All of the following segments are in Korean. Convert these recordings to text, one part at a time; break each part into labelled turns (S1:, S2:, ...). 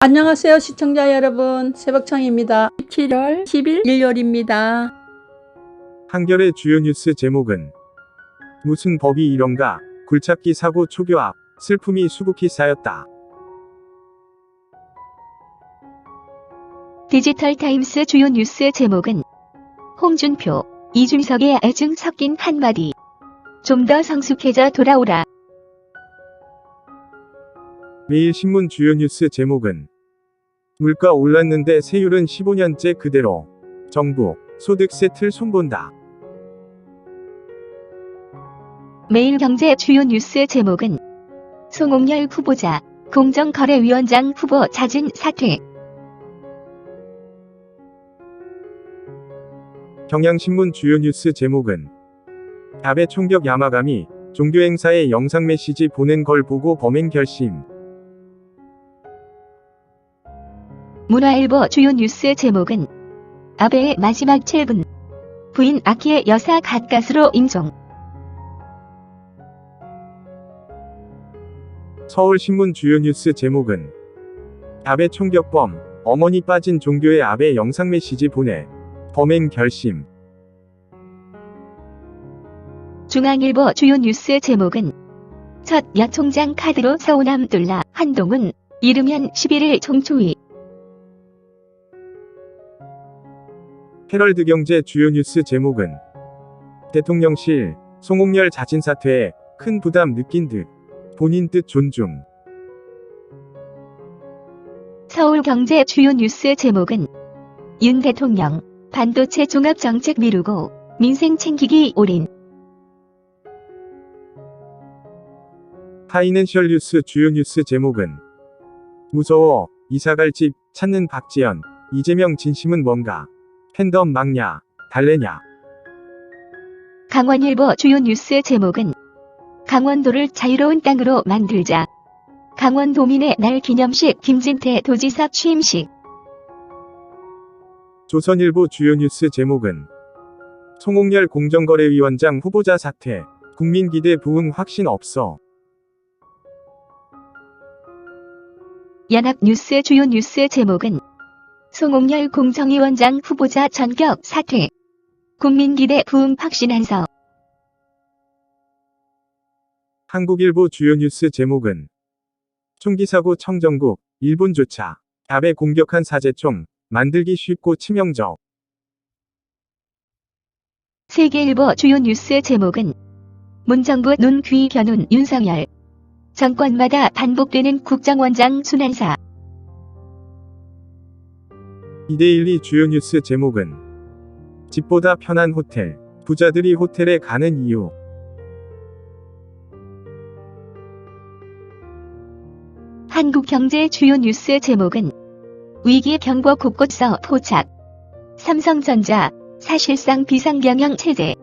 S1: 안녕하세요 시청자 여러분 새벽창입니다 7월 10일 일요일입니다
S2: 한겨레 주요 뉴스 제목은 무슨 법이 이런가 굴착기 사고 초교 앞 슬픔이 수북히 쌓였다.
S3: 디지털 타임스 주요 뉴스 제목은 홍준표, 이준석의 애증 섞인 한마디. 좀 더 성숙해져 돌아오라.
S2: 매일신문 주요 뉴스 제목은 물가 올랐는데 세율은 15년째 그대로 정부 소득세 틀 손본다.
S3: 매일경제 주요 뉴스 제목은 송옥열 후보자, 공정거래위원장 후보 잦은 사퇴.
S2: 경향신문 주요 뉴스 제목은 아베 총격 야마감이 종교 행사에 영상 메시지 보낸 걸 보고 범행 결심.
S3: 문화일보 주요 뉴스 제목은 아베의 마지막 7분. 부인 아키의 여사 갓갓으로 인정.
S2: 서울신문 주요 뉴스 제목은 아베 총격범 어머니 빠진 종교에 아베 영상 메시지 보내 범행 결심.
S3: 중앙일보 주요 뉴스 제목은 첫 여총장 카드로 서우남 둘라 한동훈 이르면 11일 총초위
S2: 헤럴드 경제 주요 뉴스 제목은 대통령실 송옥열 자진 사퇴에 큰 부담 느낀 듯 본인 뜻 존중.
S3: 서울 경제 주요 뉴스 제목은 윤 대통령 반도체 종합정책 미루고 민생 챙기기 올인
S2: 파이낸셜 뉴스 주요 뉴스 제목은 무서워 이사갈 집 찾는 박지연 이재명 진심은 뭔가 팬덤 막냐 달래냐.
S3: 강원일보 주요 뉴스 제목은 강원도를 자유로운 땅으로 만들자. 강원도민의 날 기념식 김진태 도지사 취임식.
S2: 조선일보 주요 뉴스 제목은 송옥열 공정거래위원장 후보자 사퇴 국민 기대 부응 확신 없어.
S3: 연합뉴스 주요 뉴스 제목은 송옥열 공정위원장 후보자 전격 사퇴. 국민기대 부응 확신한서.
S2: 한국일보 주요 뉴스 제목은 총기 사고 청정국 일본조차 아베 공격한 사제총 만들기 쉽고 치명적.
S3: 세계일보 주요 뉴스 제목은 문정부 눈귀 겨눈 윤석열. 정권마다 반복되는 국정원장 순환사
S2: 이데일리 주요 뉴스 제목은 집보다 편한 호텔 부자들이 호텔에 가는 이유.
S3: 한국 경제 주요 뉴스 제목은 위기 경보 곳곳서 포착. 삼성전자 사실상 비상경영 체제.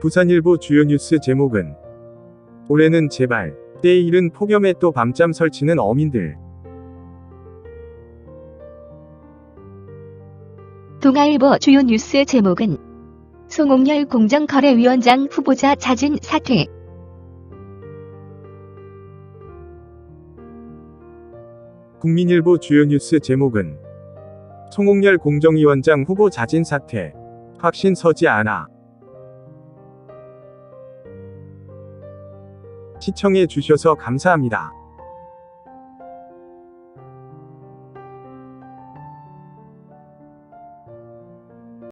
S2: 부산일보 주요 뉴스 제목은 올해는 제발 이른 폭염에 또 밤잠 설치는 어민들
S3: 동아일보 주요 뉴스 제목은 송옥열 공정거래위원장 후보자 잦은 사퇴.
S2: 국민일보 주요 뉴스 제목은 송옥열 공정위원장 후보 자진 사퇴. 확신 서지 않아. 시청해 주셔서 감사합니다.